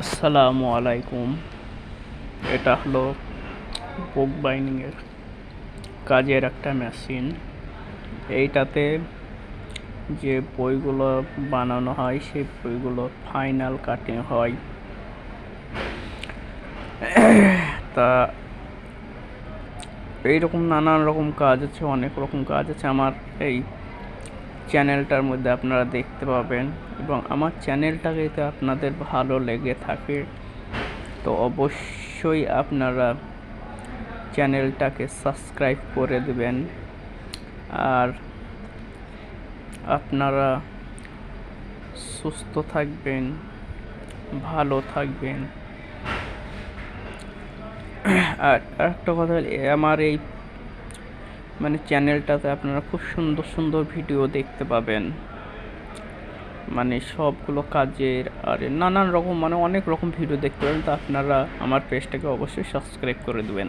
আসসালামু আলাইকুম। এটা হলো বুক বাইন্ডিংয়ের কাজের একটা মেশিন। এইটাতে যে বইগুলো বানানো হয়, সেই বইগুলো ফাইনাল কাটিং হয়। তা এইরকম নানান রকম কাজ আছে, অনেক রকম কাজ আছে। আমার এই চ্যানেলটার মধ্যে আপনারা দেখতে পাবেন এবং আমার চ্যানেলটাকে যদি আপনাদের ভালো লেগে থাকে, তো অবশ্যই আপনারা চ্যানেলটাকে সাবস্ক্রাইব করে দেবেন। আর আপনারা সুস্থ থাকবেন, ভালো থাকবেন। আর একটা কথা আমার এই মানে চ্যানেলটাতে আপনারা খুব সুন্দর সুন্দর ভিডিও দেখতে পাবেন। মানে সবগুলো কাজের আর নানান রকম মানে অনেক রকম ভিডিও দেখতে পাবেন। তা আপনারা আমার পেজটাকে অবশ্যই সাবস্ক্রাইব করে দেবেন।